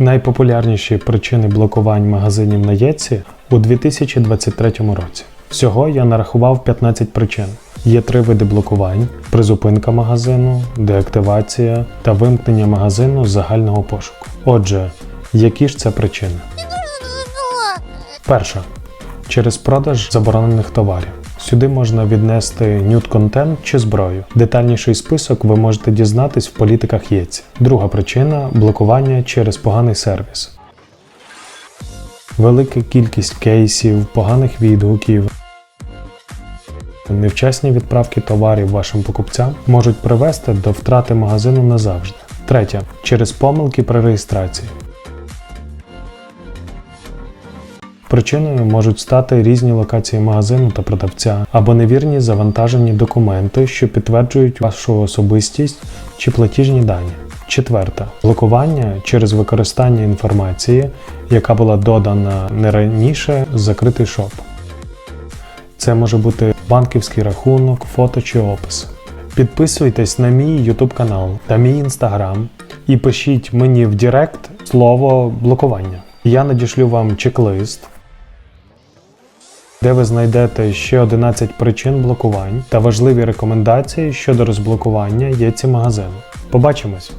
Найпопулярніші причини блокувань магазинів на Єці у 2023 році. Всього я нарахував 15 причин. Є три види блокувань: призупинка магазину, деактивація та вимкнення магазину з загального пошуку. Отже, які ж це причини? Перша через продаж заборонених товарів. Сюди можна віднести нюд-контент чи зброю. Детальніший список ви можете дізнатись в політиках ЄЦі. Друга причина блокування через поганий сервіс. Велика кількість кейсів, поганих відгуків. Невчасні відправки товарів вашим покупцям можуть привести до втрати магазину назавжди. Третє через помилки при реєстрації. Причиною можуть стати різні локації магазину та продавця або невірні завантажені документи, що підтверджують вашу особистість чи платіжні дані. Четверте блокування через використання інформації, яка була додана не раніше закритий шоп. Це може бути банківський рахунок, фото чи опис. Підписуйтесь на мій YouTube канал та мій Instagram і пишіть мені в Директ слово блокування. Я надішлю вам чек-лист, де ви знайдете ще 11 причин блокувань та важливі рекомендації щодо розблокування єці магазину. Побачимось!